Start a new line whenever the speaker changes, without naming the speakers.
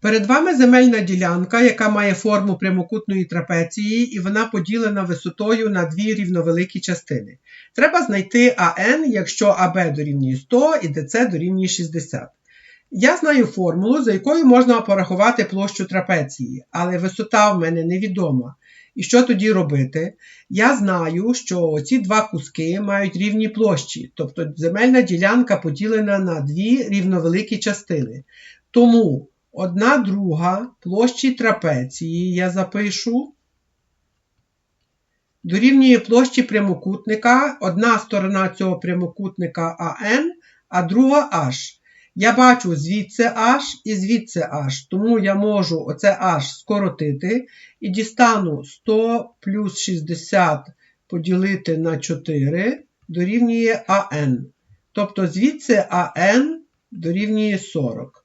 Перед вами земельна ділянка, яка має форму прямокутної трапеції, і вона поділена висотою на дві рівновеликі частини. Треба знайти АН, якщо АБ дорівнює 100 і ДЦ дорівнює 60. Я знаю формулу, за якою можна порахувати площу трапеції, але висота в мене невідома. І що тоді робити? Я знаю, що ці два куски мають рівні площі, тобто земельна ділянка поділена на дві рівновеликі частини. Тому одна друга площі трапеції я запишу. Дорівнює площі прямокутника, одна сторона цього прямокутника АН, а друга H. Я бачу звідси H і звідси H, тому я можу оце H скоротити і дістану 100 плюс 60 поділити на 4 дорівнює АН. Тобто звідси АН дорівнює 40.